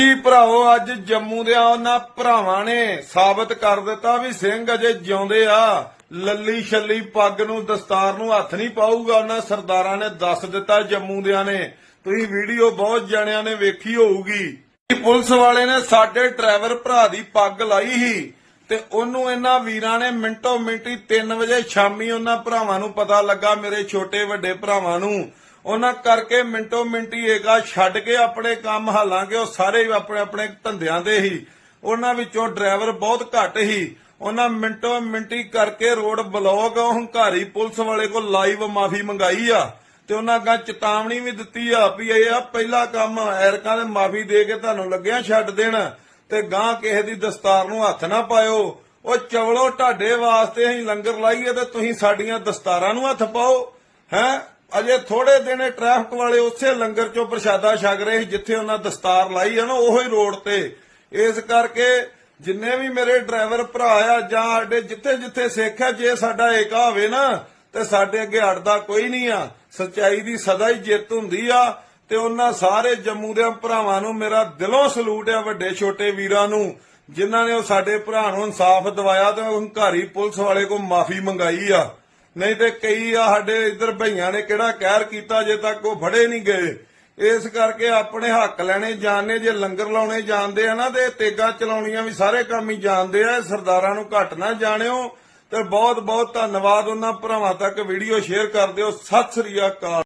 ਜੀ ਭਰਾਓ ਅੱਜ ਜੰਮੂ ਦੇ ਉਹਨਾਂ ਭਰਾਵਾਂ ਨੇ ਸਾਬਤ ਕਰ ਦਿੱਤਾ ਵੀ ਸਿੰਘ ਅਜੇ ਜਿਉਂਦੇ ਆ। ਲੱਲੀ ਛੱਲੀ ਪੱਗ ਨੂੰ, ਦਸਤਾਰ ਨੂੰ ਹੱਥ ਨਹੀਂ ਪਾਊਗਾ। ਉਹਨਾਂ ਸਰਦਾਰਾਂ ਨੇ ਦੱਸ ਦਿੱਤਾ ਜੰਮੂ ਦਿਆਂ ਨੇ। ਤੁਸੀਂ ਵੀਡੀਓ ਬਹੁਤ ਜਣਿਆਂ ਨੇ ਵੇਖੀ ਹੋਊਗੀ। ਪੁਲਿਸ ਵਾਲੇ ਨੇ ਸਾਡੇ ਡਰਾਈਵਰ ਭਰਾ ਦੀ ਪੱਗ ਲਾਈ ਸੀ ਤੇ ਉਹਨੂੰ ਇਹਨਾਂ ਵੀਰਾਂ ਨੇ ਮਿੰਟੋ ਮਿੰਟੀ 3 ਵਜੇ ਸ਼ਾਮੀ ਉਹਨਾਂ ਭਰਾਵਾਂ ਨੂੰ ਪਤਾ ਲੱਗਾ, ਮੇਰੇ ਛੋਟੇ ਵੱਡੇ ਭਰਾਵਾਂ ਨੂੰ। ਉਹਨਾਂ ਕਰਕੇ ਮਿੰਟੋ ਮਿੰਟੀ ਏਗਾ ਛੱਡ ਕੇ ਆਪਣੇ ਕੰਮ ਹਾਲਾਂਕਿ ਉਹ ਸਾਰੇ ਆਪਣੇ ਆਪਣੇ ਧੰਦਿਆਂ ਦੇ ਹੀ। ਉਹਨਾਂ ਵਿੱਚੋਂ ਡਰਾਈਵਰ ਬਹੁਤ ਘੱਟ ਹੀ। ਉਹਨਾਂ ਮਿੰਟੋ ਮਿੰਟੀ ਕਰਕੇ ਰੋਡ ਬਲੌਕ ਹੰਕਾਰੀ ਪੁਲਿਸ ਵਾਲੇ ਕੋਲ ਲਾਈਵ ਮਾਫੀ ਮੰਗਾਈ ਆ। ਤੇ ਉਹਨਾਂ ਅੱਗਾ ਚੇਤਾਵਨੀ ਵੀ ਦਿੱਤੀ ਆ ਵੀ ਇਹ ਆ ਪਹਿਲਾ ਕੰਮ ਐਰਕਾਂ ਦੇ ਮਾਫੀ ਦੇ ਕੇ ਤੁਹਾਨੂੰ ਲੱਗਿਆ ਛੱਡ ਦੇਣ। ਤੇ ਗਾਂ ਕਿਸੇ ਦੀ ਦਸਤਾਰ ਨੂੰ ਹੱਥ ਨਾ ਪਾਇਓ। ਉਹ ਚਵਲੋ ਢਾਡੇ ਵਾਸਤੇ ਅਸੀਂ ਲੰਗਰ ਲਾਈਏ ਤੇ ਤੁਸੀਂ ਸਾਡੀਆਂ ਦਸਤਾਰਾਂ ਨੂੰ ਹੱਥ ਪਾਓ। ਹੈ? ਅਜੇ ਥੋੜੇ ਦਿਨ ਟ੍ਰੈਫਿਕ ਵਾਲੇ ਉਸੇ ਲੰਗਰ ਚੋਂ ਪ੍ਰਸ਼ਾਦਾ ਛਕ ਰਹੇ ਸੀ, ਜਿੱਥੇ ਉਹਨਾਂ ਦਸਤਾਰ ਲਾਈ ਆ ਨਾ, ਉਹੋ ਰੋਡ ਤੇ। ਇਸ ਕਰਕੇ ਜਿੰਨੇ ਵੀ ਮੇਰੇ ਡਰਾਈਵਰ ਭਰਾ ਆ, ਜਾਂ ਸਾਡੇ ਜਿੱਥੇ ਜਿੱਥੇ ਸਿੱਖ ਆ, ਜੇ ਸਾਡਾ ਏਕਾ ਹੋਵੇ ਨਾ, ਤੇ ਸਾਡੇ ਅੱਗੇ ਅੜਦਾ ਕੋਈ ਨਹੀਂ ਆ। ਸਚਾਈ ਦੀ ਸਦਾ ਹੀ ਜਿੱਤ ਹੁੰਦੀ ਆ, ਤੇ ਉਹਨਾਂ ਸਾਰੇ ਜੰਮੂ ਦੇ ਭਰਾਵਾਂ ਨੂੰ ਮੇਰਾ ਦਿਲੋਂ ਸਲੂਟ ਆ, ਵੱਡੇ ਛੋਟੇ ਵੀਰਾਂ ਨੂੰ, ਜਿਨ੍ਹਾਂ ਨੇ ਉਹ ਸਾਡੇ ਭਰਾ ਨੂੰ ਇਨਸਾਫ ਦਿਵਾਇਆ ਤੇ ਹੰਕਾਰੀ ਪੁਲਿਸ ਵਾਲੇ ਕੋਲ ਮਾਫੀ ਮੰਗਾਈ ਆ। ਨਹੀਂ ਤੇ ਕਈ ਆ ਸਾਡੇ ਇੱਧਰ ਭਈਆਂ ਨੇ ਕਿਹੜਾ ਕਹਿਰ ਕੀਤਾ ਜੇ ਤੱਕ ਉਹ ਫੜੇ ਨਹੀਂ ਗਏ। ਇਸ ਕਰਕੇ ਆਪਣੇ ਹੱਕ ਲੈਣੇ ਜਾਣਨੇ, ਜੇ ਲੰਗਰ ਲਾਉਣੇ ਜਾਣਦੇ ਆ ਨਾ ਤੇ ਤੇਗਾ ਚਲਾਉਣੀਆਂ ਵੀ ਸਾਰੇ ਕੰਮ ਹੀ ਜਾਣਦੇ ਆ। ਸਰਦਾਰਾਂ ਨੂੰ ਘੱਟ ਨਾ ਜਾਣਿਓ ਤੇ ਬਹੁਤ ਬਹੁਤ ਧੰਨਵਾਦ। ਉਹਨਾਂ ਭਰਾਵਾਂ ਤੱਕ ਵੀਡੀਓ ਸ਼ੇਅਰ ਕਰ ਦਿਓ। ਸਤਿ ਸ੍ਰੀ ਅਕਾਲ।